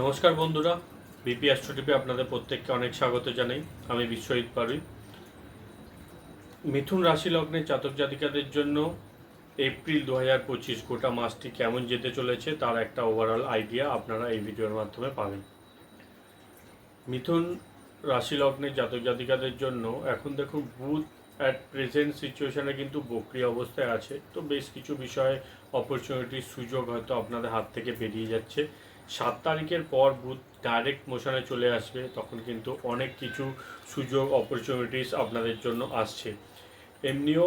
নমস্কার বন্ধুরা, বিপি অ্যাস্ট্রোটিপে আপনাদের প্রত্যেককে অনেক স্বাগত জানাই। আমি বিশ্বজিৎ পারুই। মিথুন রাশি লগ্নের জাতক জাতিকাদের জন্য এপ্রিল দু হাজার পঁচিশ গোটা মাসটি কেমন যেতে চলেছে তার একটা ওভারঅল আইডিয়া আপনারা এই ভিডিওর মাধ্যমে পাবেন। মিথুন রাশি লগ্নের জাতক জাতিকাদের জন্য এখন দেখুন বুথ অ্যাট প্রেজেন্ট সিচুয়েশানে কিন্তু বক্রি অবস্থায় আছে। তো বেশ কিছু বিষয়ে অপরচুনিটির সুযোগ হয়তো আপনাদের হাত থেকে বেরিয়ে যাচ্ছে। সাত তারিখের পর বুথ ডাইরেক্ট মোশনে চলে আসবে, তখন কিন্তু অনেক কিছু সুযোগ অপরচুনিটিস আপনাদের জন্য আসছে। এমনিও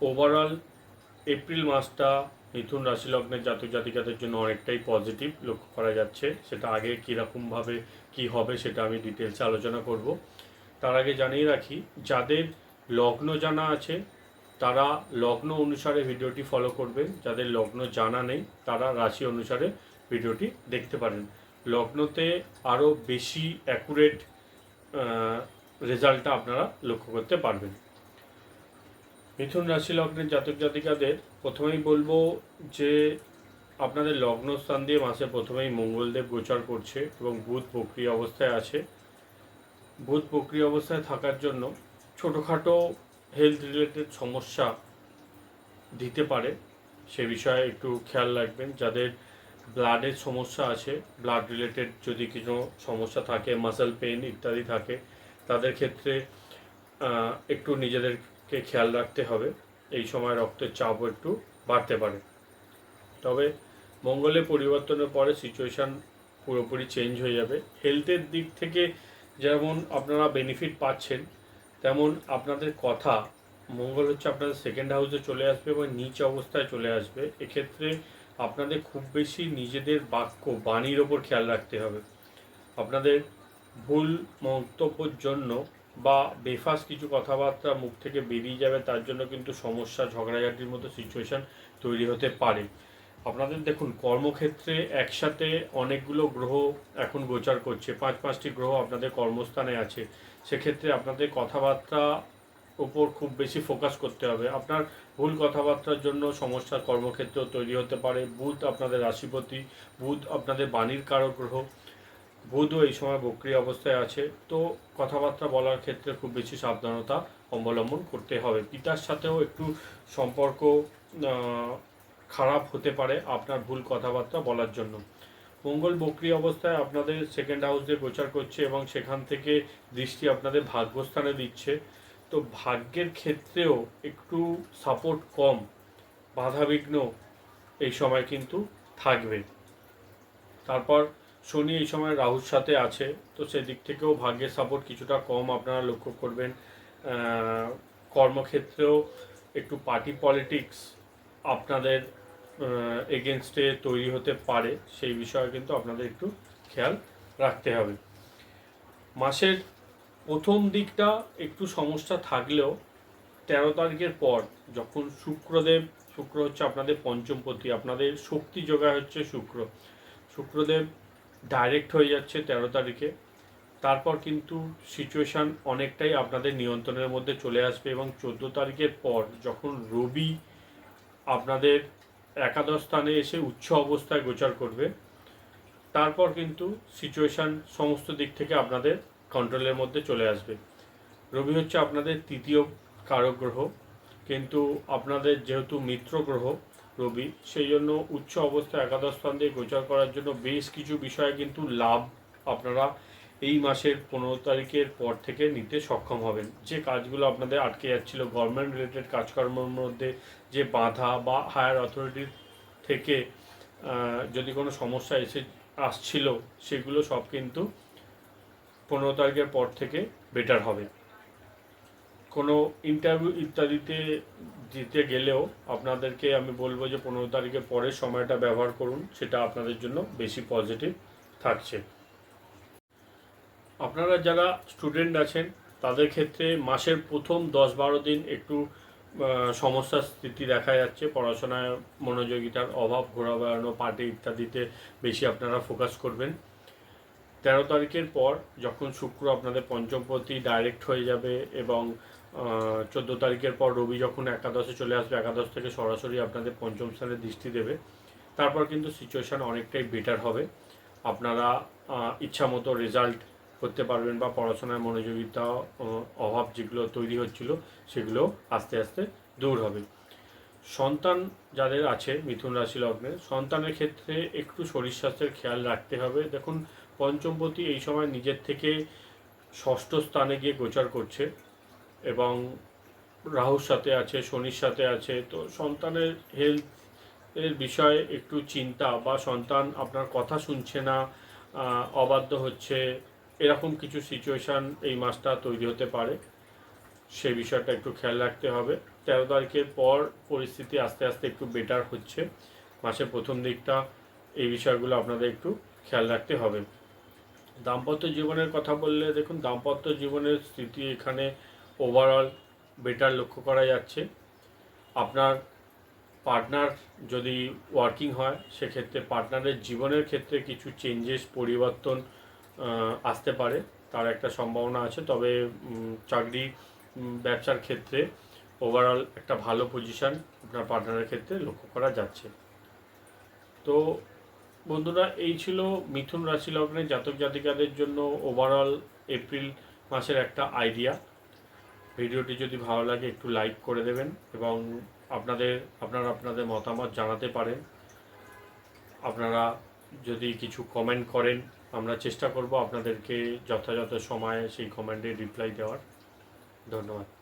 ওভারঅল এপ্রিল মাসটা মিথুন রাশি লগ্নের জাতক জাতিকাদের জন্য অনেকটাই পজিটিভ লক্ষ্য করা যাচ্ছে। সেটা আগে কীরকমভাবে কি হবে সেটা আমি ডিটেলসে আলোচনা করব। তার আগে জানিয়ে রাখি, যাদের লগ্ন জানা আছে, তারা লগ্ন অনুসারে ভিডিওটি ফলো করবেন। যাদের লগ্ন জানা নেই, তারা রাশি অনুসারে ভিডিওটি দেখতে পারেন। লগ্নতে আরও বেশি অ্যাকুরেট রেজাল্টটা আপনারা লক্ষ্য করতে পারবেন। মিথুন রাশি লগ্নের জাতক জাতিকাদের প্রথমেই বলব যে, আপনাদের লগ্ন স্থান দিয়ে মাসে প্রথমেই মঙ্গলদেব গোচর করছে এবং বুধ প্রক্রিয়া অবস্থায় আছে। বুধ প্রক্রিয়া অবস্থায় থাকার জন্য ছোটোখাটো হেলথ রিলেটেড সমস্যা দিতে পারে। সে বিষয়ে একটু খেয়াল রাখবেন। যাদের ব্লাডের সমস্যা আছে, ব্লাড রিলেটেড যদি কিছু সমস্যা থাকে মাসেল পেন ইত্যাদি থাকে, তাদের ক্ষেত্রে একটু নিজেদেরকে খেয়াল রাখতে হবে। এই সময় রক্তের চাপও একটু বাড়তে পারে। তবে মঙ্গলের পরিবর্তনের পরে সিচুয়েশান পুরোপুরি চেঞ্জ হয়ে যাবে। হেলথের দিক থেকে যেমন আপনারা বেনিফিট পাচ্ছেন, তেমন আপনাদের কথা মঙ্গল হচ্ছে আপনাদের সেকেন্ড হাউসে চলে আসবে এবং নিচ অবস্থায় চলে আসবে। এক্ষেত্রে আপনাদের খুব বেশি নিজেদের বাক্য, বাণীর ওপর খেয়াল রাখতে হবে। আপনাদের ভুল মন্তব্যের জন্য বা বেফাস কিছু কথাবার্তা মুখ থেকে বেরিয়ে যাবে, তার জন্য কিন্তু সমস্যা, ঝগড়াঝাটির মতো সিচুয়েশন তৈরি হতে পারে। আপনাদের দেখুন, কর্মক্ষেত্রে একসাথে অনেকগুলো গ্রহ এখন গোচার করছে। পাঁচ পাঁচটি গ্রহ আপনাদের কর্মস্থানে আছে। সেক্ষেত্রে আপনাদের কথাবার্তা উপর খুব বেশি ফোকাস করতে হবে। আপনার ভুল কথাবার্তার জন্য সমস্যা কর্মক্ষেত্রেও তৈরি হতে পারে। বুধ আপনাদের রাশিপতি, বুধ আপনাদের বাণীর কারক গ্রহ, বুধও এই সময় বক্রিয় অবস্থায় আছে। তো কথাবার্তা বলার ক্ষেত্রে খুব বেশি সাবধানতা অবলম্বন করতে হবে। পিতার সাথেও একটু সম্পর্ক খারাপ হতে পারে আপনার ভুল কথাবার্তা বলার জন্য। মঙ্গল বক্রি অবস্থায় আপনাদের সেকেন্ড হাউস দিয়ে গোচার করছে এবং সেখান থেকে দৃষ্টি আপনাদের ভাগ্যস্থানে দিচ্ছে। তো ভাগ্যের ক্ষেত্রেও একটু সাপোর্ট কম, বাধাবিঘ্ন এই সময় কিন্তু থাকবে। তারপর শনি এই সময় রাহুর সাথে আছে, তো সেদিক থেকেও ভাগ্যের সাপোর্ট কিছুটা কম আপনারা লক্ষ্য করবেন। কর্মক্ষেত্রেও একটু পার্টি পলিটিক্স আপনাদের এগেনস্টে তৈরি হতে পারে, সেই বিষয়ে কিন্তু আপনাদের একটু খেয়াল রাখতে হবে। মাসের প্রথম দিকটা একটু সমস্যা থাকলেও তেরো তারিখের পর যখন শুক্রদেব, শুক্র হচ্ছে আপনাদের পঞ্চমপতি আপনাদের শক্তি যোগায় হচ্ছে শুক্র। শুক্রদেব ডাইরেক্ট হয়ে যাচ্ছে তেরো তারিখে। তারপর কিন্তু সিচুয়েশান অনেকটাই আপনাদের নিয়ন্ত্রণের মধ্যে চলে আসবে এবং চোদ্দ তারিখের পর যখন রবি আপনাদের একাদশ স্থানে এসে উচ্চ অবস্থায় গোচার করবে, তারপর কিন্তু সিচুয়েশান সমস্ত দিক থেকে আপনাদের কন্ট্রোলের মধ্যে চলে আসবে। রবি হচ্ছে আপনাদের তৃতীয় কারক গ্রহ, কিন্তু আপনাদের যেহেতু মিত্র গ্রহ রবি, সেই জন্য উচ্চ অবস্থায় একাদশ স্থান দিয়ে গোচর করার জন্য বেশ কিছু বিষয়ে কিন্তু লাভ আপনারা এই মাসের পনেরো তারিখের পর থেকে নিতে সক্ষম হবেন। যে কাজগুলো আপনাদের আটকে যাচ্ছিল গভর্নমেন্ট রিলেটেড কাজকর্মের মধ্যে যে বাধা বা হায়ার অথরিটির থেকে যদি কোনো সমস্যা এসে আসছিল, সেগুলো সব কিন্তু পনেরো তারিখের পর থেকে বেটার হবে। কোনো ইন্টারভিউ ইত্যাদিতে দিতে গেলেও আপনাদেরকে আমি বলব যে পনেরো তারিখের পরের সময়টা ব্যবহার করুন, সেটা আপনাদের জন্য বেশি পজিটিভ থাকছে। আপনারা যারা স্টুডেন্ট আছেন, তাদের ক্ষেত্রে মাসের প্রথম দশ বারো দিন একটু সমস্যার স্থিতি দেখা যাচ্ছে। পড়াশোনায় মনোযোগিতার অভাব ঘোরা বেড়ানো পার্টি ইত্যাদিতে বেশি আপনারা ফোকাস করবেন। তেরো তারিখের পর যখন শুক্র আপনাদের পঞ্চমপতি ডাইরেক্ট হয়ে যাবে এবং চোদ্দ তারিখের পর রবি যখন একাদশে চলে আসবে, একাদশ থেকে সরাসরি আপনাদের পঞ্চম স্থানে দৃষ্টি দেবে, তারপর কিন্তু সিচুয়েশান অনেকটাই বেটার হবে। আপনারা ইচ্ছা মতো রেজাল্ট করতে পারবেন বা পড়াশোনায় মনোযোগিতা অভাব যেগুলো তৈরি হচ্ছিল সেগুলো আস্তে আস্তে দূর হবে। সন্তান যাদের আছে, মিথুন রাশি লগ্নের, সন্তানের ক্ষেত্রে একটু শরীর স্বাস্থ্যের খেয়াল রাখতে হবে। দেখুন পঞ্চমপতি এই সময় নিজের থেকে ষষ্ঠ স্থানে গিয়ে গোচার করছে এবং রাহুর সাথে আছে, শনির সাথে আছে। তো সন্তানের হেলথ এর বিষয়ে একটু চিন্তা বা সন্তান আপনার কথা শুনছে না অবাধ্য হচ্ছে, এরকম কিছু সিচুয়েশান এই মাসটা তৈরি হতে পারে। সেই বিষয়টা একটু খেয়াল রাখতে হবে। তেরো তারিখের পর পরিস্থিতি আস্তে আস্তে একটু বেটার হচ্ছে। মাসের প্রথম দিকটা এই বিষয়গুলো আপনাদের একটু খেয়াল রাখতে হবে। দাম্পত্য জীবনের কথা বললে দেখুন, দাম্পত্য জীবনের স্থিতি এখানে ওভারঅল বেটার লক্ষ্য করা যাচ্ছে। আপনার পার্টনার যদি ওয়ার্কিং হয়, সেক্ষেত্রে পার্টনারের জীবনের ক্ষেত্রে কিছু চেঞ্জেস পরিবর্তন আসতে পারে, তার একটা সম্ভাবনা আছে। তবে চাকরি ব্যবসার ক্ষেত্রে ওভারঅল একটা ভালো পজিশন আপনার পার্টনারের ক্ষেত্রে লক্ষ্য করা যাচ্ছে। তো বন্ধুরা, এই ছিল মিথুন রাশি লগ্নের জাতক জাতিকাদের জন্য ওভারঅল এপ্রিল মাসের একটা আইডিয়া ভিডিওটি যদি ভালো লাগে, একটু লাইক করে দেবেন এবং আপনাদের, আপনারা আপনাদের মতামত জানাতে পারেন। আপনারা যদি কিছু কমেন্ট করেন, আমরা চেষ্টা করব আপনাদেরকে যথাযথ সময়ে সেই কমেন্টে রিপ্লাই দেওয়ার। ধন্যবাদ।